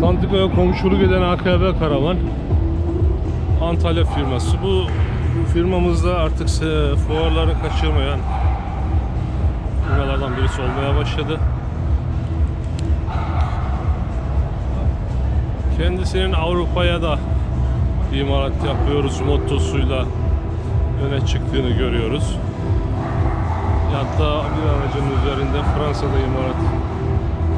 Santika'ya komşuluk eden AKB Karavan Antalya firması. Bu firmamızda artık fuarları kaçırmayan firmalardan birisi olmaya başladı. Kendisinin Avrupa'ya da imalat yapıyoruz mottosuyla öne çıktığını görüyoruz. Hatta bir aracın üzerinde Fransa'da imalat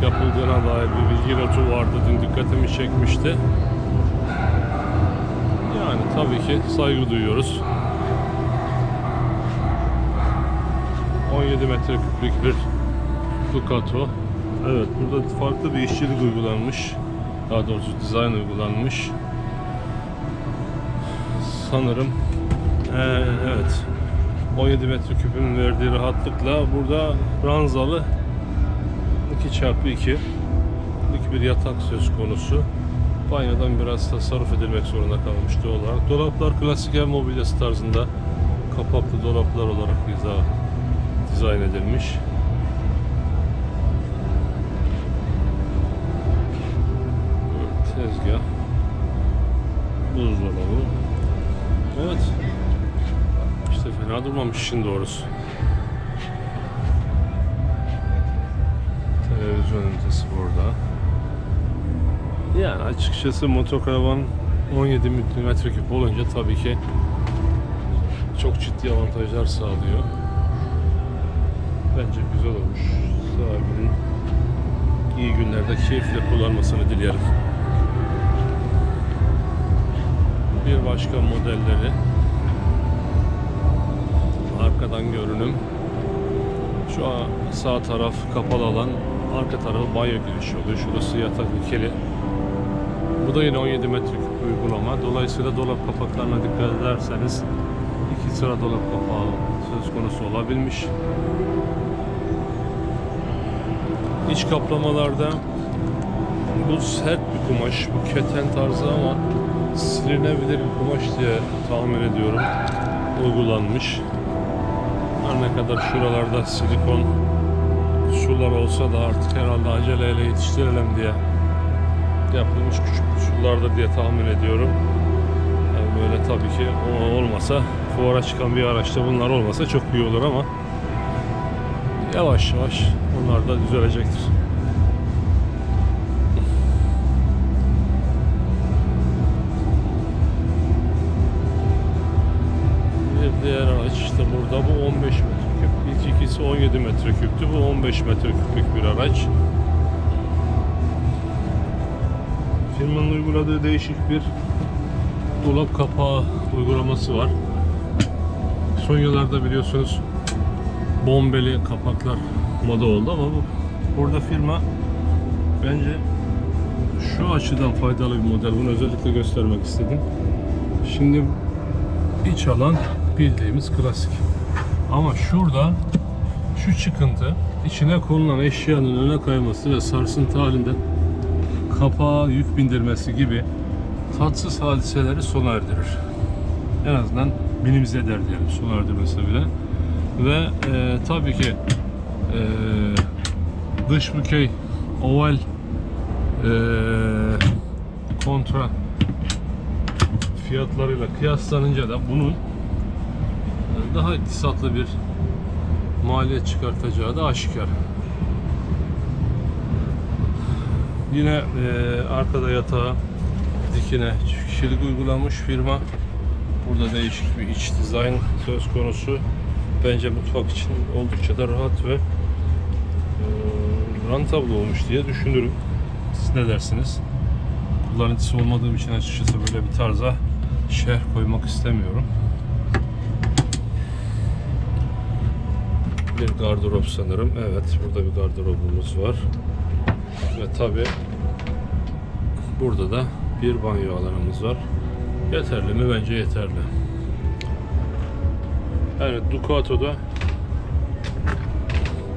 yapıldığına dair bir bilgi notu vardı. Dün dikkatimi çekmişti. Yani tabii ki saygı duyuyoruz. 17 metreküplük bir Ducato. Evet burada farklı bir işçilik uygulanmış. Daha doğrusu dizayn uygulanmış. Sanırım ee, evet 17 metreküpün verdiği rahatlıkla burada ranzalı 2 çarpı 2 bir yatak söz konusu. Banyodan biraz tasarruf edilmek zorunda kalmış doğal olarak. Dolaplar klasik ev mobilyası tarzında kapaklı dolaplar olarak diza, dizayn edilmiş. Tezgah. Buzdolabı. Evet. İşte fena durmamış işin doğrusu. Televizyon ünitesi burada. Yani açıkçası motokaravan 17 metreküp olunca tabii ki çok ciddi avantajlar sağlıyor. Bence güzel olmuş. Sahibinin iyi günlerde keyifle kullanmasını dilerim. Bir başka modelleri arkadan görünüm. Şu an sağ taraf kapalı alan, arka tarafı banyo girişi oluyor. Şurası yatak ikili. Bu da yine 17 metreküp uygulama. Dolayısıyla dolap kapaklarına dikkat ederseniz iki sıra dolap kapağı söz konusu olabilmiş. İç kaplamalarda bu sert bir kumaş, bu keten tarzı ama silinebilir bir kumaş diye tahmin ediyorum. Uygulanmış. Her ne kadar şuralarda silikon sular olsa da artık herhalde aceleyle yetiştirelim diye yapılmış küçük kusurlardır diye tahmin ediyorum. Yani böyle tabii ki olmasa fuara çıkan bir araçta bunlar olmasa çok iyi olur ama yavaş yavaş onlar da düzelecektir. Bir diğer araç işte burada bu 15 metreküp. İlk ikisi 17 metreküptü. Bu 15 metreküplük bir araç. Firmanın uyguladığı değişik bir dolap kapağı uygulaması var. Son yıllarda biliyorsunuz bombeli kapaklar moda oldu ama bu burada firma bence şu açıdan faydalı bir model. Bunu özellikle göstermek istedim. Şimdi iç alan bildiğimiz klasik. Ama şurada şu çıkıntı içine konulan eşyanın öne kayması ve sarsıntı halinde kapağa yük bindirmesi gibi tatsız hadiseleri sona erdirir. En azından minimize eder diyelim sona erdirmesi bile. Ve e, tabii ki e, dış bükey oval e, kontra fiyatlarıyla kıyaslanınca da bunun daha iktisatlı bir maliyet çıkartacağı da aşikar. Yine e, arkada yatağa dikine çift kişilik uygulanmış firma. Burada değişik bir iç dizayn söz konusu. Bence mutfak için oldukça da rahat ve e, rentable olmuş diye düşünürüm. Siz ne dersiniz? Kullanıcısı olmadığım için açıkçası böyle bir tarza şerh koymak istemiyorum. Bir gardırop sanırım. Evet, burada bir gardırobumuz var. Ve tabi burada da bir banyo alanımız var. Yeterli mi? Bence yeterli. Yani Ducato'da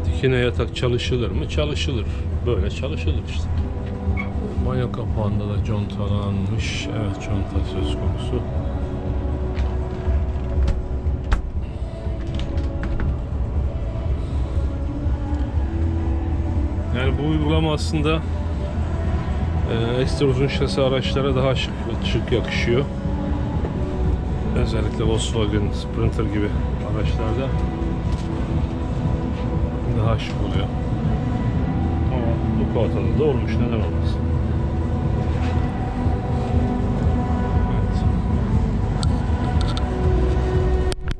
dikine yatak çalışılır mı? Çalışılır. Böyle çalışılır işte. Banyo kapağında da contalanmış. Evet conta söz konusu. Bu uygulama aslında Ee, ekstra uzun şasi araçlara daha şık, şık yakışıyor. Özellikle Volkswagen Sprinter gibi araçlarda daha şık oluyor. Ama bu kuatada da olmuş neden olmasın.